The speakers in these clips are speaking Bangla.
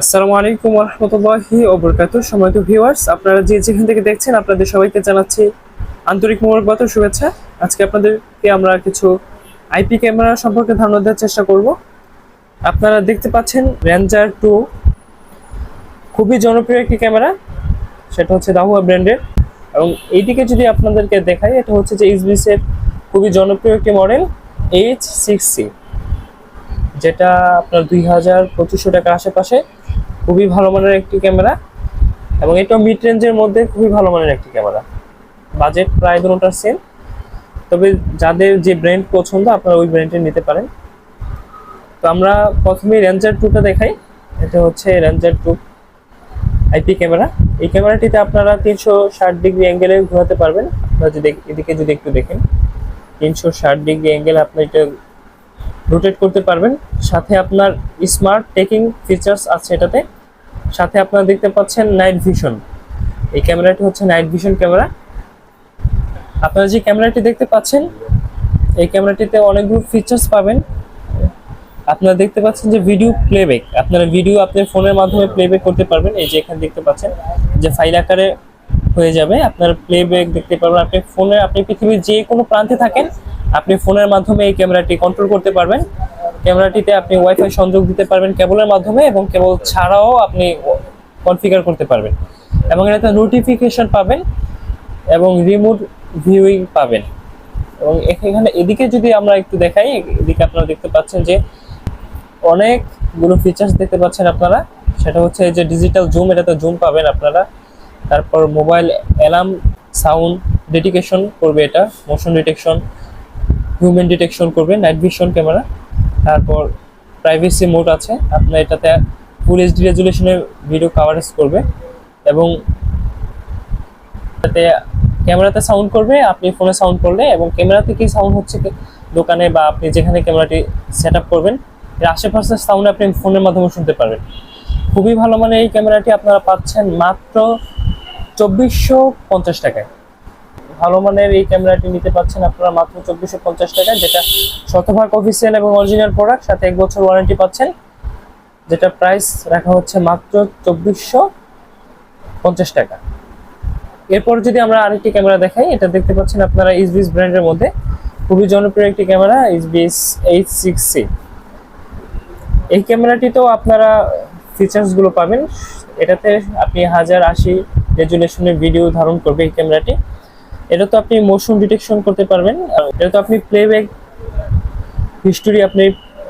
আসসালামু আলাইকুম রহমতুল্লাহি ওবরকাত। সময়ত ভিউয়ার্স আপনারা যে যেখান থেকে দেখছেন, আপনাদের সবাইকে জানাচ্ছি আন্তরিক মোবারকবাদ শুভেচ্ছা। আজকে আপনাদেরকে আমরা কিছু আইপি ক্যামেরা সম্পর্কে ধারণা দেওয়ার চেষ্টা করব। আপনারা দেখতে পাচ্ছেন রেঞ্জার টু খুবই জনপ্রিয় একটি ক্যামেরা, সেটা হচ্ছে দাহুয়া ব্র্যান্ডের এবং এইদিকে যদি আপনাদেরকে দেখাই, এটা হচ্ছে যে এইচবিসের খুবই জনপ্রিয় একটি মডেল এইচ সিক্স সি যেটা আপনার দুই হাজার পঁচিশশো টাকার আশেপাশে। খুবই ভালো মানের একটি ক্যামেরা এবং এটা মিড রেঞ্জের মধ্যে খুবই ভালো মানের একটি ক্যামেরা। বাজেট প্রায় দুটার সেম তবে যাদের যে ব্র্যান্ড পছন্দ, আপনারা ওই ব্র্যান্ডের নিতে পারেন। তো আমরা প্রথমে রেঞ্জার টুটা দেখাই। এটা হচ্ছে রেঞ্জার টু আইপি ক্যামেরা। এই ক্যামেরাটিতে আপনারা তিনশো ষাট ডিগ্রি অ্যাঙ্গেলে ঘোরাতে পারবেন। আপনারা যদি এদিকে যদি একটু দেখেন, তিনশো ষাট ডিগ্রি অ্যাঙ্গেল আপনি এটা রোটেট করতে পারবেন। সাথে আপনার স্মার্ট টেকিং ফিচার্স আছে এটাতে। সাথে আপনারা দেখতে পাচ্ছেন নাইট ভিশন এই ক্যামেরাটি হচ্ছে নাইট ভিশন ক্যামেরা। আপনারা যে ক্যামেরাটি দেখতে পাচ্ছেন, এই ক্যামেরাটিতে অনেকগুলো ফিচার্স পাবেন। আপনারা দেখতে পাচ্ছেন যে ভিডিও প্লেব্যাক আপনারা ভিডিও আপনার ফোনের মাধ্যমে প্লেব্যাক করতে পারবেন। এই যে এখানে দেখতে পাচ্ছেন যে ফাইল আকারে হয়ে যাবে। আপনার প্লেব্যাক দেখতে পারবেন। আপনি ফোনে আপনি পৃথিবীর যে কোনো প্রান্তে থাকেন, আপনি ফোনের মাধ্যমে এই ক্যামেরাটি কন্ট্রোল করতে পারবেন। ক্যামেরাটিতে আপনি ওয়াইফাই সংযোগ দিতে পারবেন কেবলের মাধ্যমে এবং কেবল ছাড়াও আপনি কনফিগার করতে পারবেন। এবং এটাতে নোটিফিকেশন পাবেন এবং রিমোট ভিউইং পাবেন। এবং এখানে এদিকে যদি আমরা একটু দেখাই, এদিকে আপনারা দেখতে পাচ্ছেন যে অনেকগুলো ফিচার্স দেখতে পাচ্ছেন আপনারা। সেটা হচ্ছে যে ডিজিটাল জুম এটাতে জুম পাবেন আপনারা। তারপর মোবাইল অ্যালার্ম সাউন্ড ডেডিকেশন করবে এটা মোশন ডিটেকশন হিউম্যান ডিটেকশন করবে নাইট ভিশন ক্যামেরা তারপর প্রাইভেসি মোড আছে। আপনার এটাতে ফুল এইচডি রেজুলেশনের ভিডিও কাভারেজ করবে এবং এটাতে ক্যামেরাতে সাউন্ড করবে, আপনি ফোনে সাউন্ড করলে এবং ক্যামেরা থেকেই সাউন্ড হচ্ছে কি? দোকানে বা আপনি যেখানে ক্যামেরাটি সেট করবেন, এর আশেপাশের সাউন্ড আপনি ফোনের মাধ্যমে শুনতে পারবেন। খুবই ভালো মানে এই ক্যামেরাটি আপনারা পাচ্ছেন মাত্র চব্বিশশো পঞ্চাশ টাকায়। ভালো মানের এই ক্যামেরাটি নিতে পাচ্ছেন আপনারা মাত্র চব্বিশশো পঞ্চাশ টাকা যেটা শতভাগ অফিসিয়াল এবং অরিজিনাল প্রোডাক্ট সাথে এক বছর ওয়ারেন্টি পাচ্ছেন, যেটা প্রাইস রাখা হচ্ছে মাত্র চব্বিশশো পঞ্চাশ টাকা। এরপর যদি আমরা আরেকটি ক্যামেরা দেখাই, এটা দেখতে পাচ্ছেন আপনারা ইসবিস ব্র্যান্ডের মধ্যে, খুবই জনপ্রিয় একটি ক্যামেরা ইসবিস এইচ সিক্স সি এই ক্যামেরাটিতেও আপনারা ফিচার্সগুলো পাবেন, এটাতে আপনি হাজার আশি রেজুলেশনের ভিডিও ধারণ করবে এই ক্যামেরাটি। এটা তো আপনি মোশন ডিটেকশন করতে পারবেন। এটা তো আপনি প্লেব্যাক হিস্টোরি আপনি,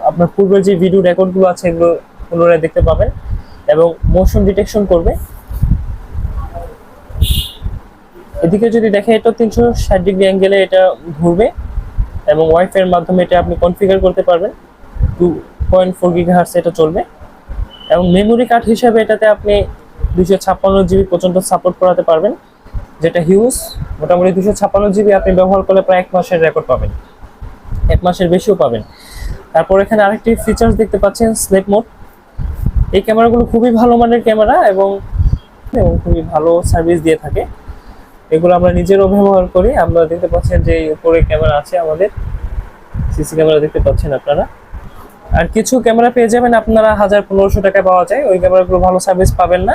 আপনার পূর্বের যে ভিডিও রেকর্ডগুলো আছে এগুলো পুনরায় দেখতে পাবেন এবং মোশন ডিটেকশন করবে। এদিকে যদি দেখেন, এটা তিনশো ষাট ডিগ্রি অ্যাঙ্গেলে এটা ঘুরবে এবং ওয়াইফাইয়ের মাধ্যমে এটা আপনি কনফিগার করতে পারবেন। টু পয়েন্ট ফোর গিগাহার্স এটা চলবে এবং মেমোরি কার্ড হিসাবে এটাতে আপনি দুশো ছাপ্পান্ন জিবি পর্যন্ত সাপোর্ট করাতে পারবেন। যেটা হিউজ মোটামুটি দুশো ছাপ্পান্ন জিবি আপনি ব্যবহার করলে প্রায় এক মাসের রেকর্ড পাবেন। এক মাসের বেশিও পাবেন। তারপর এখানে আরেকটি ফিচার্স দেখতে পাচ্ছেন স্লেপ মোড এই ক্যামেরাগুলো খুবই ভালো মানের ক্যামেরা এবং এবং খুবই ভালো সার্ভিস দিয়ে থাকে। এগুলো আমরা নিজেরও ব্যবহার করি। আমরা দেখতে পাচ্ছেন যে উপরে ক্যামেরা আছে আমাদের। সিসি ক্যামেরা দেখতে পাচ্ছেন আপনারা। আর কিছু ক্যামেরা পেয়ে যাবেন আপনারা হাজার পনেরোশো টাকায় পাওয়া যায়। ওই ক্যামেরাগুলো ভালো সার্ভিস পাবেন না।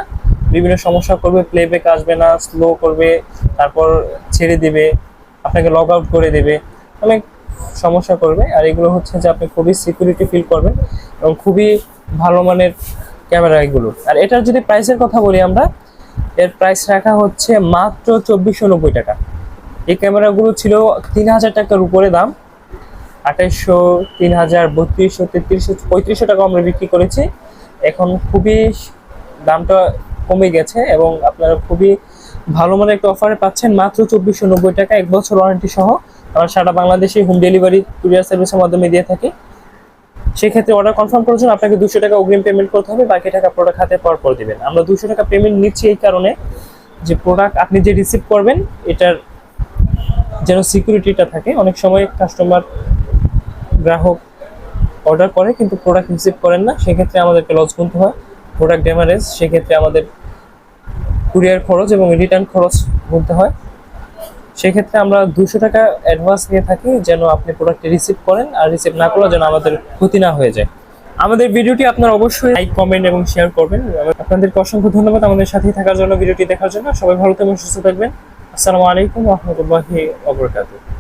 বিভিন্ন সমস্যা করবে প্লেব্যাক আসবে না স্লো করবে, তারপর ছেড়ে দিবে, আপনাকে লগ আউট করে দেবে, অনেক সমস্যা করবে। আর এগুলো হচ্ছে যে আপনি খুবই সিকিউরিটি ফিল করবেন এবং খুবই ভালো মানের ক্যামেরা এগুলো। আর এটার যদি প্রাইসের কথা বলি আমরা, এর প্রাইস রাখা হচ্ছে মাত্র চব্বিশশো নব্বই টাকা। এই ক্যামেরাগুলো ছিল তিন হাজার টাকার উপরে দাম। আঠাইশশো তিন হাজার বত্রিশশো, তেত্রিশশো, পঁয়ত্রিশশো টাকা আমরা বিক্রি করেছি। এখন খুবই দামটা কমে গেছে এবং আপনারা খুবই ভালো মানের একটা অফারে পাচ্ছেন মাত্র চব্বিশশো নব্বই টাকা, এক বছর ওয়ারেন্টি সহ। আমরা সারা বাংলাদেশে হোম ডেলিভারি কুরিয়ার সার্ভিসের মাধ্যমে দিয়ে থাকি। সেক্ষেত্রে অর্ডার কনফার্ম করার জন্য আপনাকে দুশো টাকা অগ্রিম পেমেন্ট করতে হবে, বাকি টাকা প্রোডাক্ট হাতে পর পর দেবেন। আমরা দুশো টাকা পেমেন্ট নিচ্ছি এই কারণে যে প্রোডাক্ট আপনি যে রিসিভ করবেন, এটার যেন সিকিউরিটিটা থাকে। অনেক সময় কাস্টমার গ্রাহক অর্ডার করে কিন্তু প্রোডাক্ট রিসিভ করেন না, সেক্ষেত্রে আমাদেরকে লস গুনতে হয়। প্রোডাক্ট ড্যামারেজ সেক্ষেত্রে আমাদের কুরিয়ার খরচ এবং রিটার্ন খরচ গুনতে হয়। সেক্ষেত্রে আমরা দুশো টাকা অ্যাডভান্স নিয়ে থাকি যেন আপনি প্রোডাক্টটি রিসিভ করেন আর রিসিভ না করলে যেন আমাদের ক্ষতি না হয়ে যায়। আমাদের ভিডিওটি আপনারা অবশ্যই লাইক কমেন্ট এবং শেয়ার করবেন। আপনাদেরকে অসংখ্য ধন্যবাদ আমাদের সাথে থাকার জন্য ভিডিওটি দেখার জন্য। সবাই ভালো থাকবেন, সুস্থ থাকবেন। আসসালামু আলাইকুম রহমতুল্লাহি ওবরাকাতুহ